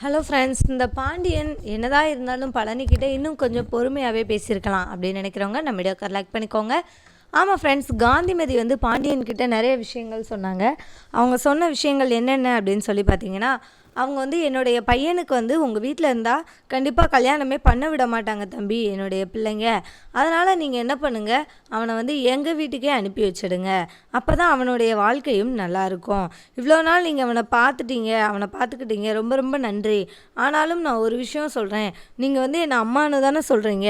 Hello friends இந்த பாண்டியன் என்னதான் இருந்தாலும் பழனிக்கிட்ட இன்னும் கொஞ்சம் பொறுமையாகவே பேசியிருக்கலாம் அப்படின்னு நினைக்கிறவங்க நம்ம வீடியோக்கு லைக் பண்ணிக்கோங்க. ஆமாம் ஃப்ரெண்ட்ஸ் காந்திமதி வந்து பாண்டியன் கிட்ட நிறைய விஷயங்கள் சொன்னாங்க. அவங்க சொன்ன விஷயங்கள் என்னென்ன அப்படின்னு சொல்லி பார்த்தீங்கன்னா அவங்க வந்து என்னுடைய பையனுக்கு வந்து உங்கள் வீட்டில் இருந்தால் கண்டிப்பாக கல்யாணமே பண்ண விட மாட்டாங்க தம்பி என்னுடைய பிள்ளைங்க. அதனால் நீங்கள் என்ன பண்ணுங்கள் அவனை வந்து எங்கள் வீட்டுக்கே அனுப்பி வச்சிடுங்க. அப்போ தான் அவனுடைய வாழ்க்கையும் நல்லாயிருக்கும் இவ்வளோ நாள் நீங்கள் அவனை பார்த்துட்டீங்க அவனை பார்த்துக்கிட்டீங்க ரொம்ப ரொம்ப நன்றி. ஆனாலும் நான் ஒரு விஷயம் சொல்கிறேன் நீங்கள் வந்து என்னை அம்மானு தானே சொல்கிறீங்க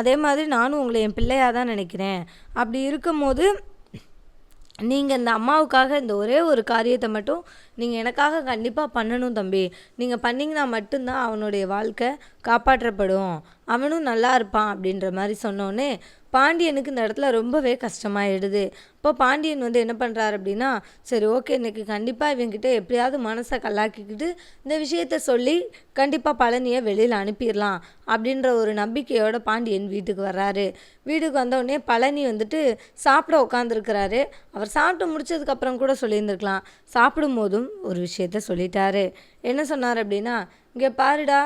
அதே மாதிரி நானும் உங்களை என் பிள்ளையாக தான் நினைக்கிறேன். அப்படி இருக்கும்போது நீங்கள் இந்த அம்மாவுக்காக இந்த ஒரே ஒரு காரியத்தை மட்டும் நீங்கள் எனக்காக கண்டிப்பாக பண்ணணும் தம்பி. நீங்கள் பண்ணிங்கன்னா மட்டும்தான் அவனுடைய வாழ்க்கை காப்பாற்றப்படும். அவனும் நல்லா இருப்பான் அப்படின்ற மாதிரி சொன்னோன்னே பாண்டியனுக்கு இந்த இடத்துல ரொம்பவே கஷ்டமாயிடுது. இப்போ பாண்டியன் வந்து என்ன பண்ணுறாரு அப்படின்னா சரி ஓகே இன்னைக்கு கண்டிப்பாக இவங்கிட்ட எப்படியாவது மனசை கல்லாக்கிக்கிட்டு இந்த விஷயத்த சொல்லி கண்டிப்பாக பழனியை வெளியில் அனுப்பிடலாம் அப்படின்ற ஒரு நம்பிக்கையோட பாண்டியன் வீட்டுக்கு வர்றாரு. வீட்டுக்கு வந்தோடனே பழனி வந்துட்டு சாப்பிட உட்காந்துருக்கிறாரு அவர் சாப்பிட்டு முடிச்சதுக்கப்புறம் கூட சொல்லியிருந்திருக்கலாம். சாப்பிடும் ஒரு விஷயத்த சொல்லிட்டாரு. என்ன சொன்னார் அப்படின்னா இங்கே பாருடா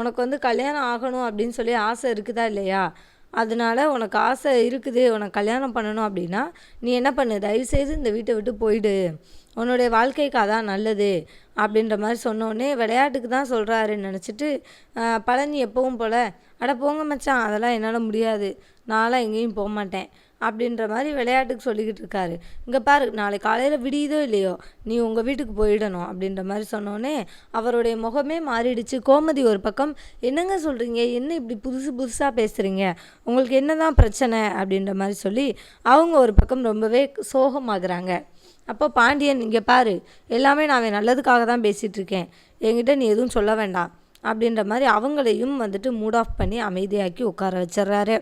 உனக்கு வந்து கல்யாணம் ஆகணும் அப்படின்னு சொல்லி ஆசை இருக்குதா இல்லையா? அதனால உனக்கு ஆசை இருக்குது உனக்கு கல்யாணம் பண்ணணும் அப்படின்னா நீ என்ன பண்ணு தயவுசெய்து இந்த வீட்டை விட்டு போயிடு. உன்னுடைய வாழ்க்கைக்கு அதான் நல்லது. அப்படின்ற மாதிரி சொன்னோடனே விளையாட்டுக்கு தான் சொல்கிறாருன்னு நினச்சிட்டு பழனி எப்பவும் போல் அட போங்க மச்சான் அதெல்லாம் என்னால் முடியாது. நான்லாம் எங்கேயும் போக மாட்டேன். அப்படின்ற மாதிரி விளையாட்டுக்கு சொல்லிக்கிட்டு இருக்காரு. இங்கே பாரு நாளை காலையில் விடியுதோ இல்லையோ நீ உங்கள் வீட்டுக்கு போயிடணும் அப்படின்ற மாதிரி சொன்னோன்னே அவருடைய முகமே மாறிடுச்சு. கோமதி ஒரு பக்கம் என்னங்க சொல்கிறீங்க என்ன இப்படி புதுசு புதுசாக பேசுகிறீங்க உங்களுக்கு என்ன தான் பிரச்சனை? அப்படின்ற மாதிரி சொல்லி அவங்க ஒரு பக்கம் ரொம்பவே சோகமாகறாங்க. அப்போ பாண்டியன் இங்கே பாரு எல்லாமே நான் நல்லதுக்காக தான் பேசிகிட்டு இருக்கேன். என்கிட்ட நீ எதுவும் சொல்ல வேண்டாம். அப்படின்ற மாதிரி அவங்களையும் வந்துட்டு மூட் ஆஃப் பண்ணி அமைதியாக்கி உட்கார வச்சிடுறாரு.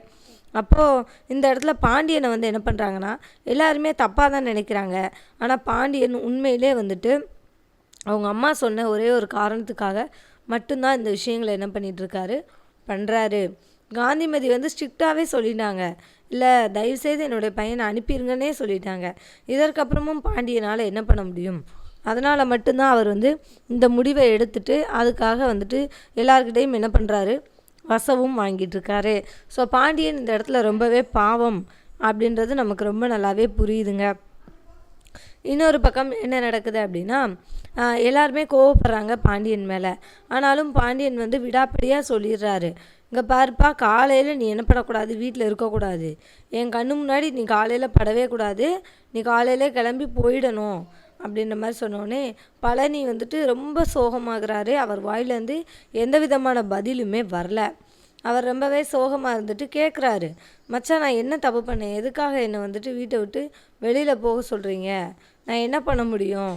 அப்போது இந்த இடத்துல பாண்டியனை வந்து என்ன பண்ணுறாங்கன்னா எல்லாருமே தப்பாக தான் நினைக்கிறாங்க. ஆனால் பாண்டியன் உண்மையிலே வந்துட்டு அவங்க அம்மா சொன்ன ஒரே ஒரு காரணத்துக்காக மட்டும்தான் இந்த விஷயங்களை என்ன பண்ணிகிட்ருக்காரு பண்ணுறாரு காந்திமதி வந்து ஸ்ட்ரிக்டாகவே சொல்லிட்டாங்க. இல்லை தயவுசெய்து என்னுடைய பையனை அனுப்பிடுங்கன்னே சொல்லிட்டாங்க. இதற்கப்புறமும் பாண்டியனால் என்ன பண்ண முடியும்? அதனால் மட்டும்தான் அவர் வந்து இந்த முடிவை எடுத்துட்டு அதுக்காக வந்துட்டு எல்லாருக்கிட்டேயும் என்ன பண்ணுறாரு வசவும் வாங்கிட்டு இருக்காரு ஸோ பாண்டியன் இந்த இடத்துல ரொம்பவே பாவம் அப்படின்றது நமக்கு ரொம்ப நல்லாவே புரியுதுங்க. இன்னொரு பக்கம் என்ன நடக்குது அப்படின்னா எல்லாருமே கோவப்படுறாங்க பாண்டியன் மேலே. ஆனாலும் பாண்டியன் வந்து விடாப்படியாக சொல்லிடுறாரு. இங்கே பாருப்பா காலையில் நீ என்ன பண்ணக்கூடாது? வீட்டில் இருக்கக்கூடாது. என் கண்ணு முன்னாடி நீ காலையில் படவே கூடாது. நீ காலையிலே கிளம்பி போயிடணும். அப்படின்ற மாதிரி சொன்னோடனே பழனி வந்துட்டு ரொம்ப சோகமாகிறாரு. அவர் வாயிலேருந்து எந்த விதமான பதிலுமே வரல. அவர் ரொம்பவே சோகமாக இருந்துட்டு கேட்குறாரு மச்சான் நான் என்ன தப்பு பண்ணேன்? எதுக்காக என்னை வந்துட்டு வீட்டை விட்டு வெளியில் போக சொல்கிறீங்க நான் என்ன பண்ண முடியும்?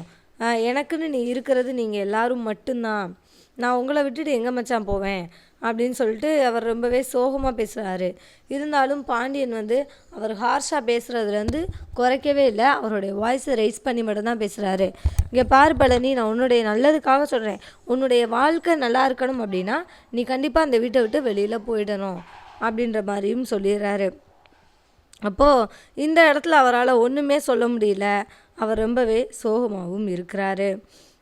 எனக்குன்னு நீ இருக்கிறது நீங்கள் எல்லோரும் மட்டும்தான். நான் உங்களை விட்டுட்டு எங்கே மச்சான் போவேன்? அப்படின்னு சொல்லிட்டு அவர் ரொம்பவே சோகமாக பேசுகிறாரு இருந்தாலும் பாண்டியன் வந்து அவர் ஹார்ஷாக பேசுகிறதுலேருந்து குறைக்கவே இல்லை அவருடைய வாய்ஸை ரைஸ் பண்ணி மட்டும்தான் பேசுகிறாரு இங்கே பார் பழனி நான் உன்னுடைய நல்லதுக்காக சொல்கிறேன் உன்னுடைய வாழ்க்கை நல்லா இருக்கணும் அப்படின்னா நீ கண்டிப்பாக அந்த வீட்டை விட்டு வெளியில் போயிடணும் அப்படின்ற மாதிரியும் சொல்லிடுறாரு. அப்போது இந்த இடத்துல அவரால் ஒன்றுமே சொல்ல முடியல. அவர் ரொம்பவே சோகமாகவும் இருக்கிறாரு.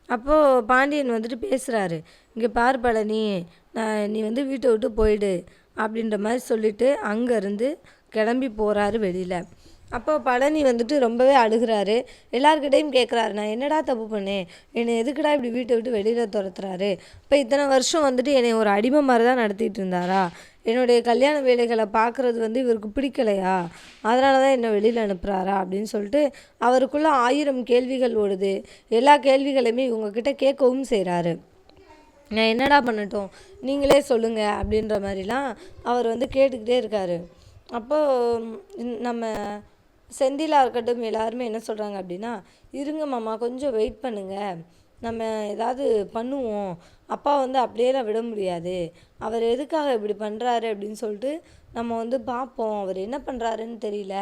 அப்போது பாண்டியன் வந்துட்டு பேசுகிறாரு இங்கே பார் பழனி நான் நீ வந்து வீட்டை விட்டு போயிடு அப்படின்ற மாதிரி சொல்லிட்டு அங்கேருந்து கிளம்பி போகிறாரு வெளியில். அப்போ பழனி வந்துட்டு ரொம்பவே அழுகிறாரு. எல்லாருக்கிட்டையும் கேட்குறாரு நான் என்னடா தப்பு பண்ணேன் என்னை எதுக்குடா இப்படி வீட்டை விட்டு வெளியில் துரத்துறாரு? இப்போ இத்தனை வருஷம் வந்துட்டு என்னை ஒரு அடிமை மாதிரி தான் நடத்திட்டு இருந்தாரா? என்னுடைய கல்யாண வேலைகளை பார்க்குறது வந்து இவருக்கு பிடிக்கலையா? அதனால தான் என்னை வெளியில் அனுப்புகிறாரா அப்படின்னு சொல்லிட்டு அவருக்குள்ளே ஆயிரம் கேள்விகள் ஓடுது. எல்லா கேள்விகளையுமே இவங்கக்கிட்ட கேட்கவும் செய்கிறாரு நான் என்னடா பண்ணட்டும்? நீங்களே சொல்லுங்கள் அப்படின்ற மாதிரிலாம் அவர் வந்து கேட்டுக்கிட்டே இருக்காரு. அப்போது நம்ம செந்திலாக இருக்கட்டும் எல்லாருமே என்ன சொல்கிறாங்க அப்படின்னா இருங்க மாமா கொஞ்சம் வெயிட் பண்ணுங்கள் நம்ம ஏதாவது பண்ணுவோம். அப்பா வந்து அப்படியேலாம் விட முடியாது. அவர் எதுக்காக இப்படி பண்ணுறாரு அப்படின்னு சொல்லிட்டு நம்ம வந்து பார்ப்போம். அவர் என்ன பண்ணுறாருன்னு தெரியல.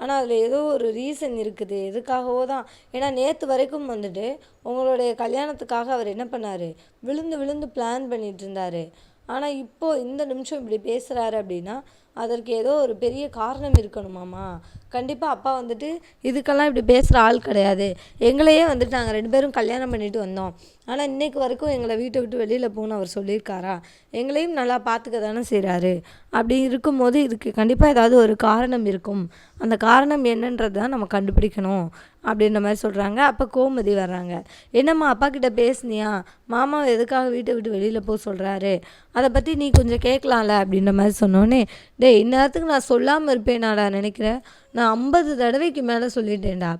ஆனால் அதில் ஏதோ ஒரு ரீசன் இருக்குது. எதுக்காகவோ தான். ஏன்னா நேற்று வரைக்கும் வந்துட்டு உங்களுடைய கல்யாணத்துக்காக அவர் என்ன பண்ணார்? விழுந்து விழுந்து பிளான் பண்ணிட்டு இருந்தாரு. ஆனால் இப்போ இந்த நிமிஷம் இப்படி பேசுகிறாரு அப்படின்னா அதற்கு ஏதோ ஒரு பெரிய காரணம் இருக்கணுமாம்மா கண்டிப்பாக அப்பா வந்துட்டு இதுக்கெல்லாம் இப்படி பேசுகிற ஆள் கிடையாது. எங்களையே வந்துட்டு நாங்கள் ரெண்டு பேரும் கல்யாணம் பண்ணிட்டு வந்தோம். ஆனால் இன்னைக்கு வரைக்கும் எங்களை வீட்டை விட்டு வெளியில் போகணும்னு அவர் சொல்லியிருக்காரா? எங்களையும் நல்லா பார்த்துக்க தானே செய்கிறாரு அப்படி இருக்கும்போது இதுக்கு கண்டிப்பாக ஏதாவது ஒரு காரணம் இருக்கும். அந்த காரணம் என்னன்றது தான் நம்ம கண்டுபிடிக்கணும் அப்படின்ற மாதிரி சொல்கிறாங்க அப்போ கோமதி வர்றாங்க. என்னம்மா அப்பா கிட்ட பேசுனியா? மாமா எதுக்காக வீட்டை விட்டு வெளியில் போக சொல்கிறாரு அதை பற்றி நீ கொஞ்சம் கேட்கலாம்ல அப்படின்ற மாதிரி சொன்னோன்னே டேய் இந்நேரத்துக்கு நான் சொல்லாமல் இருப்பேனாடா நினைக்கிறேன் நான் ஐம்பது தடவைக்கு மேலே சொல்லிட்டேன்டா.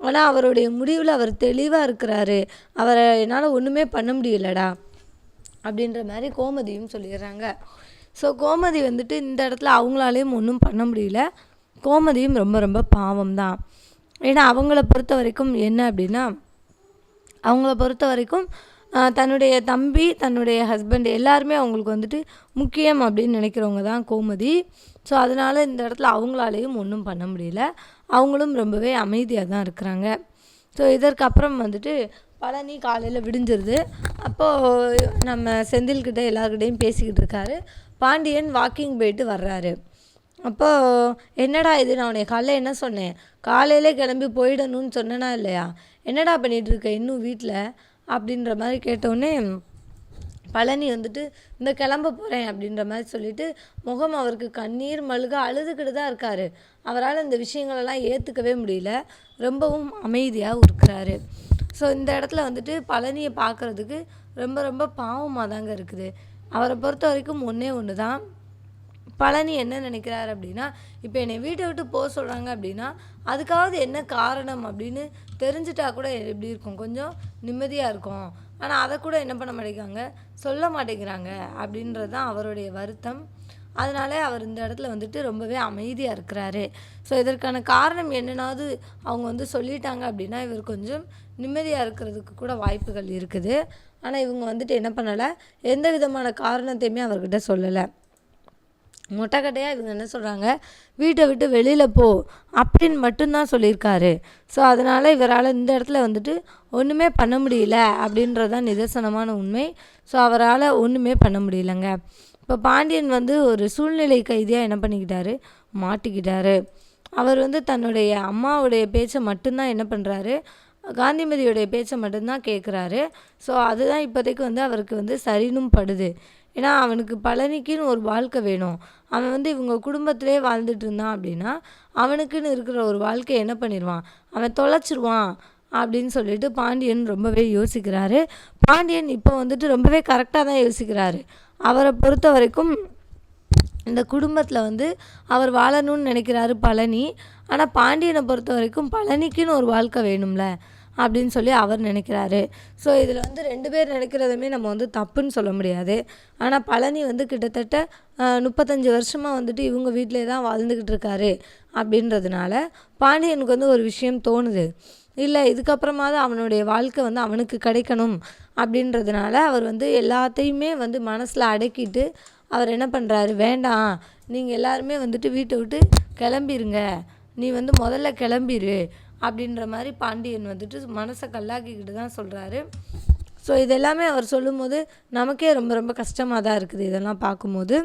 ஆனால் அவருடைய முடிவில் அவர் தெளிவாக இருக்கிறாரு. அவரை என்னால் ஒன்றுமே பண்ண முடியலடா. அப்படின்ற மாதிரி கோமதியும் சொல்லிடுறாங்க. ஸோ கோமதி வந்துட்டு இந்த இடத்துல அவங்களாலேயும் ஒன்றும் பண்ண முடியல. கோமதியும் ரொம்ப ரொம்ப பாவம் தான் ஏன்னா அவங்கள பொறுத்த வரைக்கும் என்ன அப்படின்னா அவங்கள பொறுத்த வரைக்கும் தன்னுடைய தம்பி தன்னுடைய ஹஸ்பண்ட் எல்லாருமே அவங்களுக்கு வந்துட்டு முக்கியம் அப்படின்னு நினைக்கிறவங்க தான் கோமதி. ஸோ அதனால் இந்த இடத்துல அவங்களாலேயும் ஒன்றும் பண்ண முடியல. அவங்களும் ரொம்பவே அமைதியாக தான் இருக்கிறாங்க. ஸோ இதற்கு அப்புறம் வந்துட்டு பழனி காலையில் விடிஞ்சிருது. அப்போது நம்ம செந்தில்கிட்ட எல்லாருக்கிட்டையும் பேசிக்கிட்டு இருக்காரு. பாண்டியன் வாக்கிங் போயிட்டு வர்றாரு. அப்போது என்னடா இது? நான் உன்னை காலைல என்ன சொன்னேன்? காலையிலே கிளம்பி போயிடணும்னு சொன்னேனா இல்லையா? என்னடா பண்ணிகிட்ருக்க இன்னும் வீட்டில் அப்படின்ற மாதிரி கேட்டோடனே பழனி வந்துட்டு இந்த கிளம்ப போகிறேன் அப்படின்ற மாதிரி சொல்லிட்டு முகம் அவருக்கு கண்ணீர் மழுக அழுதுகிட்டு தான் இருக்காரு. அவரால் இந்த விஷயங்களெல்லாம் ஏற்றுக்கவே முடியல. ரொம்பவும் அமைதியாக இருக்கிறாரு ஸோ இந்த இடத்துல வந்துட்டு பழனியை பார்க்குறதுக்கு ரொம்ப ரொம்ப பாவமாக தாங்க இருக்குது. அவரை பொறுத்த வரைக்கும் ஒன்றே ஒன்று தான் பழனி என்ன நினைக்கிறார் அப்படின்னா இப்போ என்னை வீட்டை விட்டு போக சொல்கிறாங்க அப்படின்னா அதுக்காவது என்ன காரணம் அப்படின்னு தெரிஞ்சிட்டா கூட எப்படி இருக்கும்? கொஞ்சம் நிம்மதியாக இருக்கும். ஆனால் அதை கூட என்ன பண்ண மாட்டேங்கிறாங்க? சொல்ல மாட்டேங்கிறாங்க அப்படின்றது தான் அவருடைய வருத்தம். அதனாலே அவர் இந்த இடத்துல வந்துட்டு ரொம்பவே அமைதியாக இருக்கிறாரு. ஸோ இதற்கான காரணம் என்னன்னாவது அவங்க வந்து சொல்லிட்டாங்க அப்படின்னா இவர் கொஞ்சம் நிம்மதியாக இருக்கிறதுக்கு கூட வாய்ப்புகள் இருக்குது. ஆனால் இவங்க வந்துட்டு என்ன பண்ணலை? எந்த விதமான காரணத்தையுமே அவர்கிட்ட சொல்லலை. மொட்டைக்கட்டையாக இவங்க என்ன சொல்கிறாங்க வீட்டை விட்டு வெளியில் போ அப்படின்னு மட்டும்தான் சொல்லியிருக்காரு. ஸோ அதனால் இவரால் இந்த இடத்துல வந்துட்டு ஒன்றுமே பண்ண முடியல அப்படின்றதான் நிதர்சனமான உண்மை. ஸோ அவரால் ஒன்றுமே பண்ண முடியலங்க. இப்போ பாண்டியன் வந்து ஒரு சூழ்நிலை கைதியாக என்ன பண்ணிக்கிட்டாரு? மாட்டிக்கிட்டாரு. அவர் வந்து தன்னுடைய அம்மாவுடைய பேச்சை மட்டும்தான் என்ன பண்ணுறாரு காந்திமதியுடைய பேச்சை மட்டும்தான் கேட்குறாரு ஸோ அதுதான் இப்போதைக்கு வந்து அவருக்கு வந்து சரினும் படுது. ஏன்னா அவனுக்கு பழனிக்குன்னு ஒரு வாழ்க்கை வேணும். அவன் வந்து இவங்க குடும்பத்திலே வாழ்ந்துட்டு இருந்தான் அப்படின்னா அவனுக்குன்னு இருக்கிற ஒரு வாழ்க்கை என்ன பண்ணிடுவான் அவன் தொலைச்சிருவான் அப்படின்னு சொல்லிட்டு பாண்டியன் ரொம்பவே யோசிக்கிறாரு. பாண்டியன் இப்போ வந்துட்டு ரொம்பவே கரெக்டாக தான் யோசிக்கிறாரு. அவரை பொறுத்த வரைக்கும் இந்த குடும்பத்தில் வந்து அவர் வாழணும்னு நினைக்கிறாரு பழனி. ஆனால் பாண்டியனை பொறுத்த வரைக்கும் பழனிக்குன்னு ஒரு வாழ்க்கை வேணும்ல. அப்படின்னு சொல்லி அவர் நினைக்கிறாரு. ஸோ இதில் வந்து ரெண்டு பேர் நினைக்கிறதுமே நம்ம வந்து தப்புன்னு சொல்ல முடியாது. ஆனால் பழனி வந்து கிட்டத்தட்ட முப்பத்தஞ்சு வருஷமாக வந்துட்டு இவங்க வீட்டிலே தான் வாழ்ந்துக்கிட்டு இருக்காரு அப்படின்றதுனால பாண்டியனுக்கு வந்து ஒரு விஷயம் தோணுது. இல்லை இதுக்கப்புறமாவது அவனுடைய வாழ்க்கை வந்து அவனுக்கு கிடைக்கணும் அப்படின்றதுனால அவர் வந்து எல்லாத்தையுமே வந்து மனசில் அடக்கிட்டு அவர் என்ன பண்ணுறாரு வேண்டாம் நீங்கள் எல்லாருமே வந்துட்டு வீட்டை விட்டு கிளம்பிருங்க. நீ வந்து முதல்ல கிளம்பிரு. அப்படின்ற மாதிரி பாண்டியன் வந்துட்டு மனசை கல்லாக்கிக்கிட்டு தான் சொல்கிறாரு ஸோ இதெல்லாமே அவர் சொல்லும்போது நமக்கே ரொம்ப ரொம்ப கஷ்டமாக தான் இருக்குது இதெல்லாம் பார்க்கும்போது.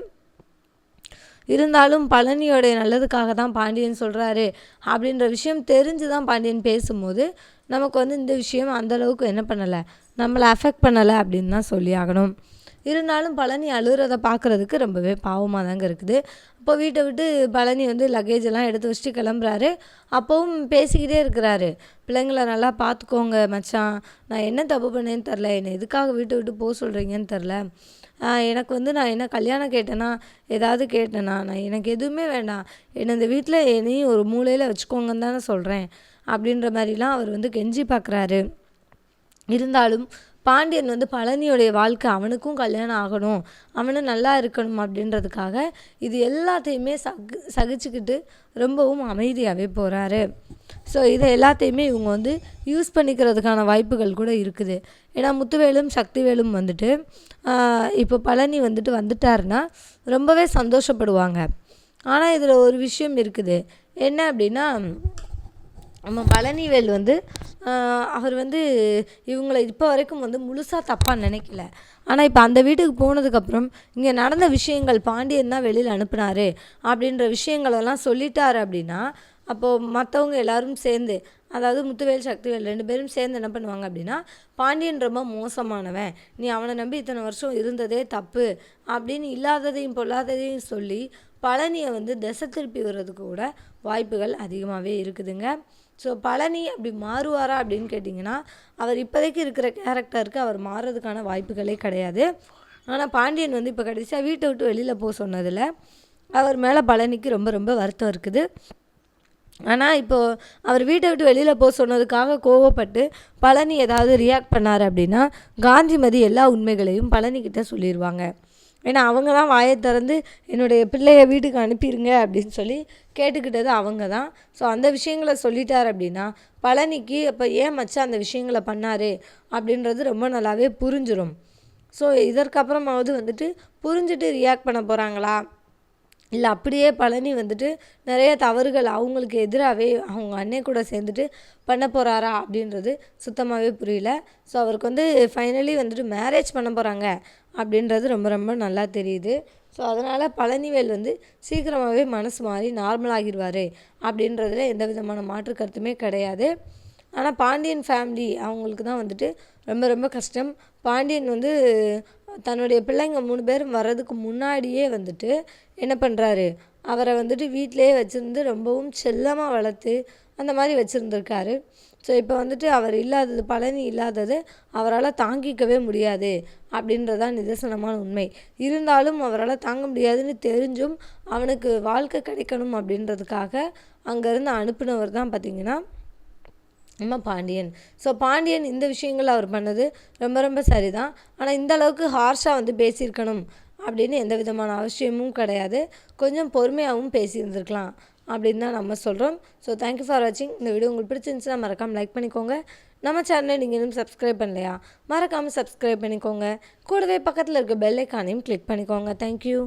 இருந்தாலும் பழனியோடைய நல்லதுக்காக தான் பாண்டியன் சொல்கிறாரு அப்படின்ற விஷயம் தெரிஞ்சு தான் பாண்டியன் பேசும்போது நமக்கு வந்து இந்த விஷயம் அந்த அளவுக்கு என்ன பண்ணலை நம்மளை அஃபெக்ட் பண்ணலை அப்படின்னு தான் சொல்லி ஆகணும். இருந்தாலும் பழனி அழுகிறத பார்க்குறதுக்கு ரொம்பவே பாவமாக தாங்க இருக்குது. அப்போ வீட்டை விட்டு பழனி வந்து லக்கேஜ் எல்லாம் எடுத்து வச்சுட்டு கிளம்புறாரு. அப்போவும் பேசிக்கிட்டே இருக்கிறாரு. பிள்ளைங்கள நல்லா பார்த்துக்கோங்க மச்சான். நான் என்ன தப்பு பண்ணேன்னு தெரில என்னை எதுக்காக வீட்டை விட்டு போக சொல்கிறீங்கன்னு தெரில எனக்கு வந்து நான் என்ன கல்யாணம் கேட்டேன்னா ஏதாவது கேட்டேனா நான் எனக்கு எதுவுமே வேண்டாம். என்னை இந்த வீட்டில் என்னையும் ஒரு மூலையில் வச்சுக்கோங்கன்னு தானே சொல்கிறேன் அப்படின்ற மாதிரிலாம் அவர் வந்து கெஞ்சி பார்க்குறாரு இருந்தாலும் பாண்டியன் வந்து பழனியோடைய வாழ்க்கை அவனுக்கும் கல்யாணம் ஆகணும் அவனும் நல்லா இருக்கணும் அப்படின்றதுக்காக இது எல்லாத்தையுமே சகு சகிச்சுக்கிட்டு ரொம்பவும் அமைதியாகவே போகிறாரு ஸோ இதை எல்லாத்தையுமே இவங்க வந்து யூஸ் பண்ணிக்கிறதுக்கான வாய்ப்புகள் கூட இருக்குது. ஏன்னா முத்துவேலும் சக்திவேலும் வந்துட்டு இப்போ பழனி வந்துட்டு வந்துட்டாருன்னா ரொம்பவே சந்தோஷப்படுவாங்க. ஆனால் இதில் ஒரு விஷயம் இருக்குது. என்ன அப்படின்னா நம்ம பழனிவேல் வந்து அவர் வந்து இவங்கள இப்போ வரைக்கும் வந்து முழுசாக தப்பாக நினைக்கல. ஆனால் இப்போ அந்த வீட்டுக்கு போனதுக்கப்புறம் இங்கே நடந்த விஷயங்கள் பாண்டியன் தான் வெளியில் அனுப்புனாரு அப்படின்ற விஷயங்களெல்லாம் சொல்லிட்டாரு அப்படின்னா அப்போது மற்றவங்க எல்லாரும் சேர்ந்து அதாவது முத்துவேல் சக்திவேல் ரெண்டு பேரும் சேர்ந்து என்ன பண்ணுவாங்க அப்படின்னா பாண்டியன் ரொம்ப மோசமானவன். நீ அவனை நம்பி இத்தனை வருஷம் இருந்ததே தப்பு அப்படின்னு இல்லாததையும் பொல்லாததையும் சொல்லி பழனியை வந்து திசை திருப்பி வர்றதுக்கு கூட வாய்ப்புகள் அதிகமாகவே இருக்குதுங்க. ஸோ பழனி அப்படி மாறுவாரா அப்படின்னு கேட்டிங்கன்னா அவர் இப்போதைக்கு இருக்கிற கேரக்டருக்கு அவர் மாறுறதுக்கான வாய்ப்புகளே கிடையாது. ஆனால் பாண்டியன் வந்து இப்போ கடைசியாக வீட்டை விட்டு வெளியில் போக சொன்னதில் அவர் மேலே பழனிக்கு ரொம்ப ரொம்ப வருத்தம் இருக்குது. ஆனால் இப்போது அவர் வீட்டை விட்டு வெளியில் போக சொன்னதுக்காக கோவப்பட்டு பழனி ஏதாவது ரியாக்ட் பண்ணார் அப்படின்னா காந்திமதி எல்லா உண்மைகளையும் பழனிக்கிட்ட சொல்லிடுவாங்க ஏன்னா அவங்க தான் வாயை திறந்து என்னுடைய பிள்ளைய வீட்டுக்கு அனுப்பிடுங்க அப்படின்னு சொல்லி கேட்டுக்கிட்டது அவங்க தான் ஸோ அந்த விஷயங்களை சொல்லிட்டார் அப்படின்னா பழனிக்கு அப்போ ஏன் மச்சான் அந்த விஷயங்களை பண்ணாரு அப்படின்றது ரொம்ப நல்லாவே புரிஞ்சிடும் ஸோ இதற்கப்புறமாவது வந்துட்டு புரிஞ்சுட்டு ரியாக்ட் பண்ண போகிறாங்களா இல்லை அப்படியே பழனி வந்துட்டு நிறைய தவறுகள் அவங்களுக்கு எதிராகவே அவங்க அண்ணன் கூட சேர்ந்துட்டு பண்ண போகிறாரா அப்படின்றது சுத்தமாகவே புரியல. ஸோ அவருக்கு வந்து ஃபைனலி வந்துட்டு மேரேஜ் பண்ண போகிறாங்க அப்படின்றது ரொம்ப ரொம்ப நல்லா தெரியுது. ஸோ அதனால் பழனிவேல் வந்து சீக்கிரமாகவே மனசு மாறி நார்மலாகிடுவார் அப்படின்றதுல எந்த விதமான மாற்று கருத்துமே கிடையாது. ஆனால் பாண்டியன் ஃபேமிலி அவங்களுக்கு தான் வந்துட்டு ரொம்ப ரொம்ப கஷ்டம். பாண்டியன் வந்து தன்னுடைய பிள்ளைங்க மூணு பேரும் வர்றதுக்கு முன்னாடியே வந்துட்டு என்ன பண்ணுறாரு அவரை வந்துட்டு வீட்டிலேயே வச்சுருந்து ரொம்பவும் செல்லமாக வளர்த்து அந்த மாதிரி வச்சுருந்துருக்காரு. ஸோ இப்போ வந்துட்டு அவர் இல்லாதது பழனி இல்லாதது அவரால் தாங்கிக்கவே முடியாது அப்படின்றதான் நிதர்சனமான உண்மை. இருந்தாலும் அவரால் தாங்க முடியாதுன்னு தெரிஞ்சும் அவனுக்கு வாழ்க்கை கிடைக்கணும் அப்படின்றதுக்காக அங்கேருந்து அனுப்புனவர் தான் பார்த்திங்கன்னா நம்ம பாண்டியன். ஸோ பாண்டியன் இந்த விஷயங்கள் அவர் பண்ணது ரொம்ப ரொம்ப சரிதான். ஆனால் இந்த அளவுக்கு ஹார்ஷாக வந்து பேசியிருக்கணும் அப்படின்னு எந்த விதமான அவசியமும் கிடையாது. கொஞ்சம் பொறுமையாகவும் பேசியிருந்துருக்கலாம் அப்படின்னு தான் நம்ம சொல்கிறோம் ஸோ தேங்க்யூ ஃபார் வாட்சிங் இந்த வீடியோ உங்களுக்கு பிடிச்சிருந்துச்சுன்னா மறக்காமல் லைக் பண்ணிக்கோங்க. நம்ம சேனலை நீங்கள் இன்னும் சப்ஸ்கிரைப் பண்ணலையா? மறக்காமல் சப்ஸ்கிரைப் பண்ணிக்கோங்க. கூடவே பக்கத்தில் இருக்க பெல் ஐக்கானையும் கிளிக் பண்ணிக்கோங்க. தேங்க்யூ